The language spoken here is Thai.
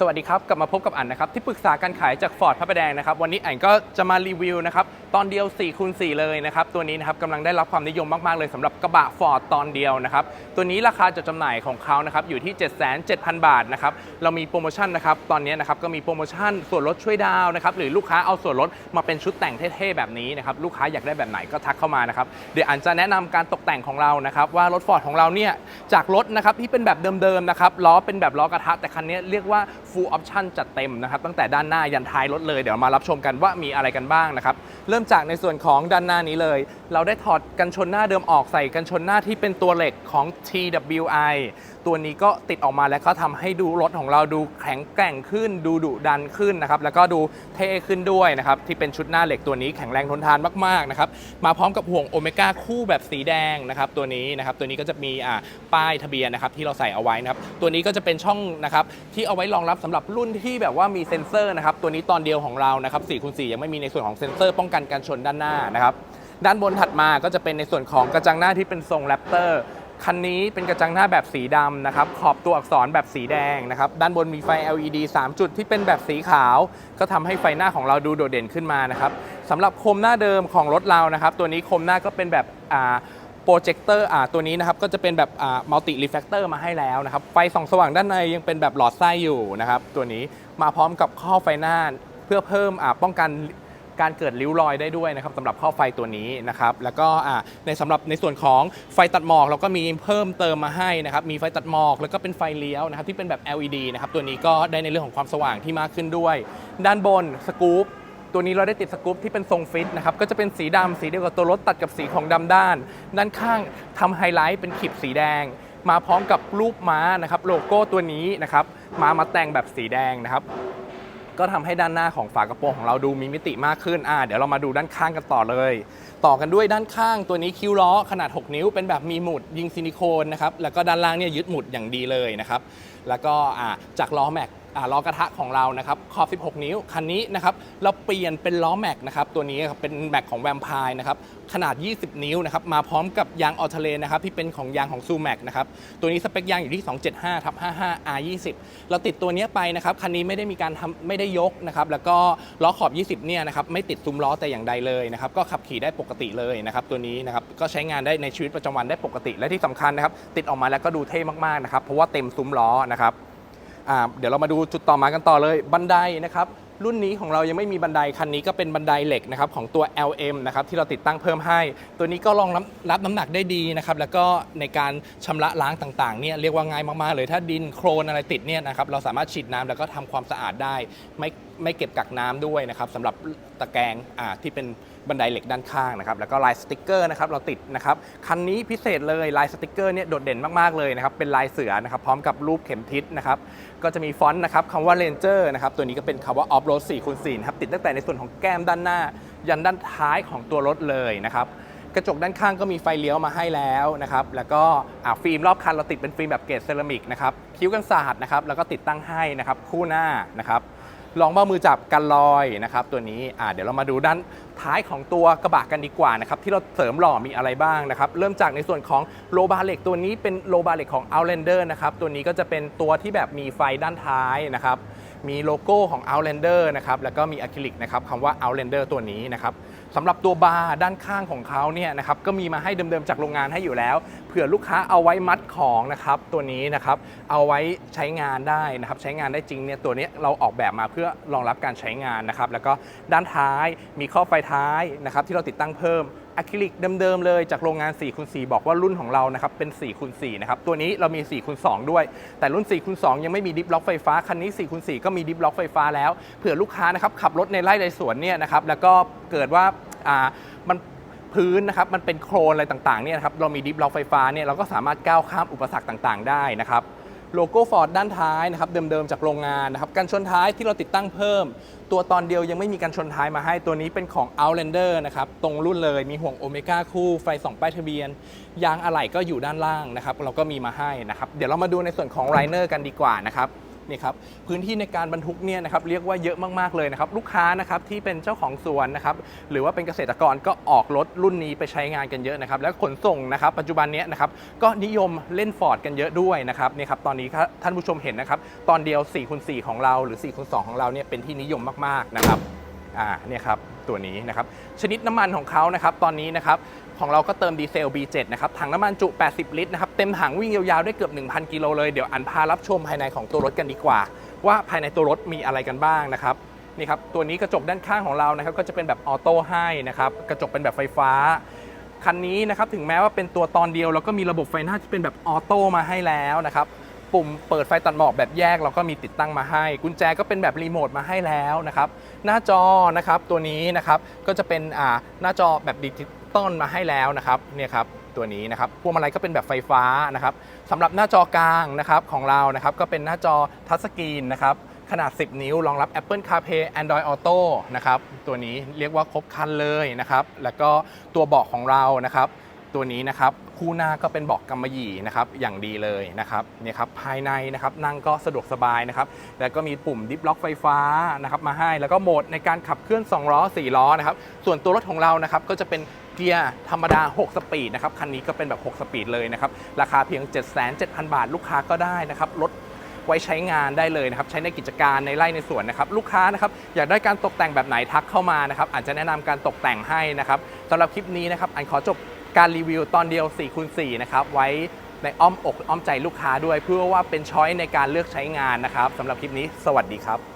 สวัสดีครับ กลับมาพบกับอันนะครับ ที่ปรึกษาการขายจากฟอร์ดพระประแดงนะครับ วันนี้อันก็จะมารีวิวนะครับ ตอนเดียว4คูณ4เลยนะครับ ตัวนี้นะครับกำลังได้รับความนิยมมาก ๆ เลยสำหรับกระบะฟอร์ดตอนเดียวนะครับ ตัวนี้ราคาจดจำหน่ายของเขานะครับอยู่ที่ 7,700 บาทนะครับ เรามีโปรโมชั่นนะครับ ตอนนี้นะครับก็มีโปรโมชั่นส่วนลดช่วยดาวนะครับ หรือลูกค้าเอาส่วนลดมาเป็นชุดแต่งเท่ๆแบบนี้นะครับ ลูกค้าอยากได้แบบไหนก็ทักเข้ามานะครับ เดี๋ยวอันจะแนะนำการตกแต่งของเรานะครับว่ารถฟอร์ดของเราเนี่ยจากรถนะครับที่เป็นแบบเดิมๆนะครับล้อเป็นแบบล้อกระทะแต่คันนี้เรียกว่า full option จัดเต็มนะครับตั้งแต่ด้านหน้ายันท้ายรถเลย เดี๋ยวมารับชมกันว่ามีอะไรกันบ้างนะครับเริ่มจากในส่วนของด้านหน้านี้เลย เราได้ถอดกันชนหน้าเดิมออกใส่กันชนหน้าที่เป็นตัวเหล็กของ TWI ตัวนี้ก็ติดออกมาแล้วก็ทำให้ดูรถของเราดูแข็งแกร่งขึ้น ดูดุดันขึ้นนะครับแล้วก็ดูเท่ขึ้นด้วยนะครับที่เป็นชุดหน้าเหล็กตัวนี้แข็งแรงทนทานมากๆนะครับมาพร้อมกับห่วงโอเมก้าคู่แบบสีแดงนะครับตัวนี้นะครับตัวนี้ก็จะมีอ่าป้ายทะเบียนนะครับที่เราใส่เอาไว้นะครับตัวนี้ก็จะเป็นช่องนะครับที่เอาไว้รองรับสำหรับรุ่นที่แบบว่ามีเซ็นเซอร์นะครับตัวนี้ตอนเดียวของเรานะครับ4คูณ4ยังไม่มีในส่วนของเซ็นเซอร์ป้องกันการชนด้านหน้านะครับด้านบนถัดมาก็จะเป็นในส่วนของกระจังหน้าที่เป็นทรงแรปเตอร์ คันนี้เป็นกระจังหน้าแบบสีดำนะครับ ขอบตัวอักษรแบบสีแดงนะครับ ด้านบนมีไฟ LED 3 จุดที่เป็นแบบสีขาว ก็ทำให้ไฟหน้าของเราดูโดดเด่นขึ้นมานะครับสำหรับโคมหน้าเดิมของรถเรานะครับ ตัวนี้โคมหน้าก็เป็นแบบอ่าโปรเจคเตอร์ตัวนี้นะครับ ก็จะเป็นแบบมัลติรีเฟกเตอร์มาให้แล้วนะครับ ไฟส่องสว่างด้านในยังเป็นแบบหลอดไส้อยู่นะครับ ตัวนี้มาพร้อมกับข้อไฟหน้าเพื่อเพิ่มป้องกัน การเกิดริ้วรอยได้ด้วยนะครับสำหรับข้อไฟตัวนี้นะครับแล้วก็ในสำหรับในส่วนของไฟตัดหมอกเราก็มีเพิ่มเติมมาให้นะครับมีไฟตัดหมอกแล้วก็เป็นไฟเลี้ยวนะครับที่เป็นแบบ LED นะครับตัวนี้ก็ได้ในเรื่องของความสว่างที่มากขึ้นด้วย ด้านบนสกู๊ปตัวนี้เราได้ติดสกู๊ปที่เป็นทรงฟิตนะครับก็จะเป็นสีดำสีเดียวกับตัวรถตัดกับสีของดำด้าน ด้านข้างทำไฮไลท์เป็นขีดสีแดง มาพร้อมกับรูปม้านะครับโลโก้ตัวนี้นะครับมามาแต่งแบบสีแดงนะครับ ก็ทำให้ด้านหน้าของฝากระโปรงของเราดูมีมิติมากขึ้นอ่าเดี๋ยวเรามาดูด้านข้างกันต่อเลย ต่อกันด้วยด้านข้างตัวนี้คิ้วล้อขนาด 6 นิ้ว เป็นแบบมีหมุดยิงซิลิโคนนะครับแล้วก็ด้านล่างเนี่ยยึดหมุดอย่างดีเลยนะครับแล้วก็จากล้อแม็ก ล้อกระทะของเรานะครับขอบ 16 นิ้ว คันนี้นะครับเราเปลี่ยนเป็นล้อแม็กนะครับตัวนี้ครับเป็นแม็กของแวมไพร์นะครับขนาด 20 นิ้วนะครับมาพร้อมกับยางออเทเลนนะครับที่เป็นของยางของซูแม็กนะครับตัวนี้สเปคยางอยู่ที่ 275ทับ55 R20 เราติดตัวนี้ไปนะครับคันนี้ไม่ได้มีการทำไม่ได้ยกนะครับแล้วก็ล้อขอบ 20 เนี่ยนะครับไม่ติดซุ้มล้อแต่อย่างใดเลยนะครับก็ขับขี่ได้ปกติเลยนะครับตัวนี้นะครับก็ใช้งานได้ในชีวิตประจำวันได้ปกติและที่สำคัญนะครับติดออกมาแล้วก็ดูเท่มากๆนะครับเพราะว่าเต็มซุ้มล้อนะครับ อ่าเดี๋ยวเรามาดูจุดต่อมากันต่อเลยบันไดนะครับรุ่นนี้ของเรายังไม่มีบันไดคันนี้ก็เป็นบันไดเหล็กนะครับของตัว LM นะครับที่เราติดตั้งเพิ่มให้ ตัวนี้ก็รองรับรับน้ำหนักได้ดีนะครับแล้วก็ในการชำระล้างต่างๆเนี่ยเรียกว่าง่ายมากๆเลยถ้าดินโครนอะไรติดเนี่ยนะครับเราสามารถฉีดน้ำแล้วก็ทำความสะอาดได้ไม่ ไม่เก็บกักน้ำด้วยนะครับสำหรับตะแกรงที่เป็นบันไดเหล็กด้านข้างนะครับแล้วก็ลายสติกเกอร์นะครับเราติดนะครับคันนี้พิเศษเลยลายสติกเกอร์เนี่ยโดดเด่นมากๆเลยนะครับเป็นลายเสือนะครับพร้อมกับรูปเข็มทิศนะครับก็จะมีฟอนต์นะครับคำว่า Ranger นะครับตัวนี้ก็เป็นคำว่า Off Road 4คูณ4นะครับติดตั้งแต่ในส่วนของแก้มด้านหน้า ยันด้านท้ายของตัวรถเลยนะครับกระจกด้านข้างก็มีไฟเลี้ยวมาให้แล้วนะครับ แล้วก็ฟิล์มรอบคันเราติดเป็นฟิล์มแบบเกรดเซรามิกนะครับ คิ้วกันสาดนะครับ แล้วก็ติดตั้งให้นะครับ คู่หน้านะครับ ลองเบ้ามือจับกันลอยนะครับตัวนี้อ่าเดี๋ยวเรามาดูด้านท้ายของตัวกระบะกันดีกว่านะครับที่เราเสริมหล่อมีอะไรบ้างนะครับเริ่มจากในส่วนของโลบาเหล็กตัวนี้เป็นโลบาเหล็กของ Outlander นะครับตัวนี้ก็จะเป็นตัวที่แบบมีไฟด้านท้ายนะครับมีโลโก้ของ Outlander นะครับแล้วก็มีอะคริลิกนะครับคำว่า Outlander ตัวนี้นะครับ สำหรับตัวบาร์ด้านข้างของเขาเนี่ยนะครับก็มีมาให้เดิมๆจากโรงงานให้อยู่แล้ว เผื่อลูกค้าเอาไว้มัดของนะครับตัวนี้นะครับเอาไว้ใช้งานได้นะครับใช้งานได้จริงเนี่ยตัวนี้เราออกแบบมาเพื่อรองรับการใช้งานนะครับแล้วก็ด้านท้ายมีข้อไฟท้ายนะครับที่เราติดตั้งเพิ่ม อะคริลิกเดิมๆเลยจากโรงงาน4คูณ4บอกว่ารุ่นของเรานะครับเป็น4คูณ4นะครับตัวนี้เรามี4คูณ2ด้วย แต่รุ่น4คูณ2ยังไม่มีดิฟล็อกไฟฟ้าคันนี้4คูณ4ก็มีดิฟล็อกไฟฟ้าแล้วเผื่อลูกค้านะครับขับรถในไร่ในสวนเนี่ยนะครับแล้วก็เกิดว่าอ่ามันพื้นนะครับมันเป็นโครนอะไรต่างๆเนี่ยนะครับเรามีดิฟล็อกไฟฟ้าเนี่ยเราก็สามารถก้าวข้ามอุปสรรคต่างๆ ได้นะครับ โลโก้ฟอร์ดด้านท้ายนะครับเดิมๆจากโรงงานนะครับกันชนท้ายที่เราติดตั้งเพิ่ม ตัวตอนเดียวยังไม่มีกันชนท้ายมาให้ตัวนี้เป็นของ Outlander นะครับตรงรุ่นเลยมีห่วงโอเมก้าคู่ไฟส่องป้ายทะเบียน ยางอะไหล่ก็อยู่ด้านล่างนะครับเราก็มีมาให้นะครับเดี๋ยวเรามาดูในส่วนของไรเนอร์กันดีกว่านะครับ นี่ครับพื้นที่ในการบรรทุกเนี่ยนะครับเรียกว่าเยอะมากๆเลยนะครับลูกค้านะครับที่เป็นเจ้าของสวนนะครับหรือว่าเป็นเกษตรกรก็ออกรถรุ่นนี้ไปใช้งานกันเยอะนะครับแล้วขนส่งนะครับปัจจุบันนี้นะครับก็นิยมเล่นฟอร์ดกันเยอะด้วยนะครับนี่ครับตอนนี้ท่านผู้ชมเห็นนะครับตอนเดียว4คูณ4ของเราหรือ4คูณ2ของเราเนี่ยเป็นที่นิยมมากๆนะครับอ่าเนี่ยครับตัวนี้นะครับชนิดน้ำมันของเขานะครับตอนนี้นะครับ ของเราก็เติมดีเซล B7 นะครับ ถังน้ำมันจุ 80 ลิตรนะครับ เต็มถังวิ่งยาวๆ ได้เกือบ 1,000 กิโลเลย เดี๋ยวอันพารับชมภายในของตัวรถกันดีกว่า ว่าภายในตัวรถมีอะไรกันบ้างนะครับ นี่ครับ ตัวนี้กระจกด้านข้างของเรานะครับ ก็จะเป็นแบบออโต้ให้นะครับ กระจกเป็นแบบไฟฟ้า คันนี้นะครับ ถึงแม้ว่าเป็นตัวตอนเดียว แล้วก็มีระบบไฟหน้าที่เป็นแบบออโต้มาให้แล้วนะครับ ปุ่มเปิดไฟตัดหมอกแบบแยกเราก็มีติดตั้งมาให้ กุญแจก็เป็นแบบรีโมทมาให้แล้วนะครับ หน้าจอนะครับ ตัวนี้นะครับ ก็จะเป็นอ่าหน้าจอแบบดิจิ ต้นมาให้แล้วนะครับเนี่ยครับตัวนี้นะครับพวงมาลัยก็เป็นแบบไฟฟ้านะครับสำหรับหน้าจอกลางนะครับของเรานะครับก็เป็นหน้าจอทัชสกรีนนะครับขนาด 10 นิ้ว รองรับ Apple CarPlay Android Auto นะครับตัวนี้เรียกว่าครบครันเลยนะครับแล้วก็ตัวเบาะของเรานะครับ ตัวนี้นะครับคู่หน้าก็เป็นเบาะกำมะหยี่นะครับอย่างดีเลยนะครับเนี่ยครับภายในนะครับนั่งก็สะดวกสบายนะครับแล้วก็มีปุ่มดิฟล็อกไฟฟ้านะครับมาให้แล้วก็โหมดในการขับเคลื่อน 2 ล้อ 4 ล้อนะครับส่วนตัวรถของเรานะครับก็จะเป็นเกียร์ธรรมดา 6 สปีดนะครับคันนี้ก็เป็นแบบ 6 สปีดเลยนะครับราคาเพียง 7,700บาทลูกค้าก็ได้นะครับรถไว้ใช้งานได้เลยนะครับใช้ในกิจการในไร่ในสวนนะครับลูกค้านะครับอยากได้การตกแต่งแบบไหนทักเข้ามานะครับอาจจะแนะนำการตกแต่งให้นะครับสำหรับคลิปนี้นะครับอันขอจบ การรีวิวตอนเดียว4คูณ4นะครับไว้ในอ้อมอกอ้อมใจลูกค้าด้วย เพื่อว่าเป็นช้อยในการเลือกใช้งานนะครับสำหรับคลิปนี้ สวัสดีครับ